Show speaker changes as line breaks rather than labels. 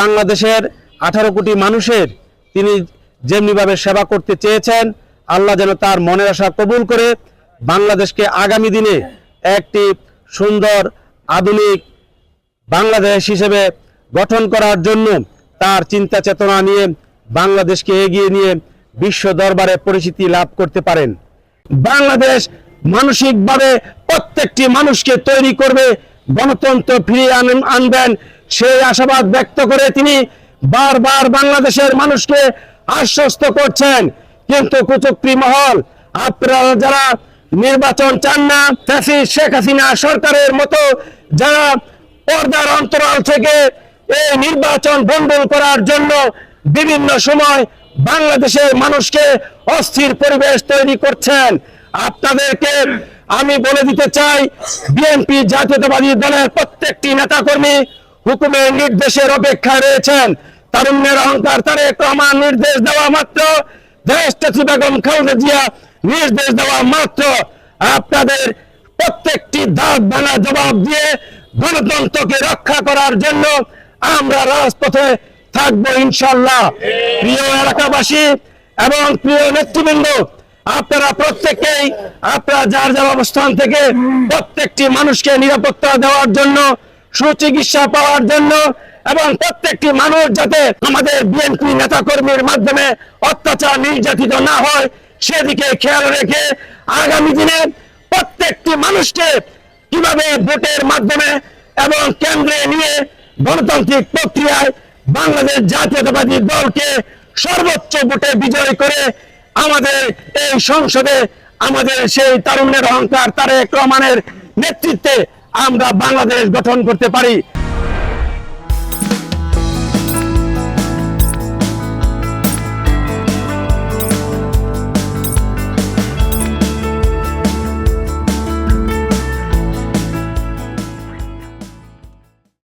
বাংলাদেশের আঠারো কোটি মানুষের তিনি যেমনিভাবে সেবা করতে চেয়েছেন, আল্লাহ যেন তার মনের আশা কবুল করে বাংলাদেশকে আগামী দিনে একটি সুন্দর, আধুনিক বাংলাদেশ হিসেবে গঠন করার জন্য তার চিন্তা চেতনা নিয়ে বাংলাদেশকে এগিয়ে নিয়ে বিশ্ব দরবারে পরিচিতি লাভ করতে পারেন। বাংলাদেশ মানসিকভাবে প্রত্যেকটি মানুষকে তৈরি করবে, গণতন্ত্র ফিরিয়ে আনবেন সেই আশাবাদ ব্যক্ত করে তিনি বারবার বাংলাদেশের মানুষকে আশ্বস্ত করছেন। কিন্তু কুচক্রি মহল, আপনারা যারা নির্বাচন চান না শেখ হাসিনা সরকারের মতো যারা পর্দার অন্তরাল থেকে এই নির্বাচন বন্ধন করার জন্য বিভিন্ন সময় বাংলাদেশের মানুষকে অস্থির পরিবেশ তৈরি করছেন। আপনাদেরকে আমি বলে দিতে চাই, বিএনপি জাতীয়তাবাদী দলের প্রত্যেকটি নেতাকর্মী হুকুমের নির্দেশের অপেক্ষায় রয়েছেন। তারুণ্যের অহংকার তারেক রহমান নির্দেশ দেওয়া মাত্র। বেগম খালেদা জিয়া, নির্দেশ দেওয়া মাত্র। আপনাদের প্রত্যেকটি দাঁত ভাঙা জবাব দিয়ে গণতন্ত্রকে রক্ষা করার জন্য আমরা রাজপথে থাকব ইনশাল্লাহ প্রিয় এলাকাবাসী এবং প্রিয় নেতৃবৃন্দ, আপনারা প্রত্যেকেই আপনারা যার যার অবস্থান থেকে প্রত্যেকটি মানুষকে নিরাপত্তা দেওয়ার জন্য সুচিকিৎসা পাওয়ার জন্য এবং প্রত্যেকটি মানুষ যাতে আমাদের বিএনপি নেতা কর্মীর মাধ্যমে অত্যাচার নির্যাতিত না হয়, সেদিকে খেয়াল রেখে আগামী দিনে প্রত্যেকটি মানুষকে কীভাবে ভোটের মাধ্যমে এবং কেন্দ্রে নিয়ে গণতান্ত্রিক প্রক্রিয়ায় বাংলাদেশ জাতীয়তাবাদী দলকে সর্বোচ্চ ভোটে বিজয় করে আমাদের এই সংসদে আমাদের সেই তারুণ্যের অহংকার, তারেক রহমানের নেতৃত্বে আমরা বাংলাদেশ গঠন করতে পারি।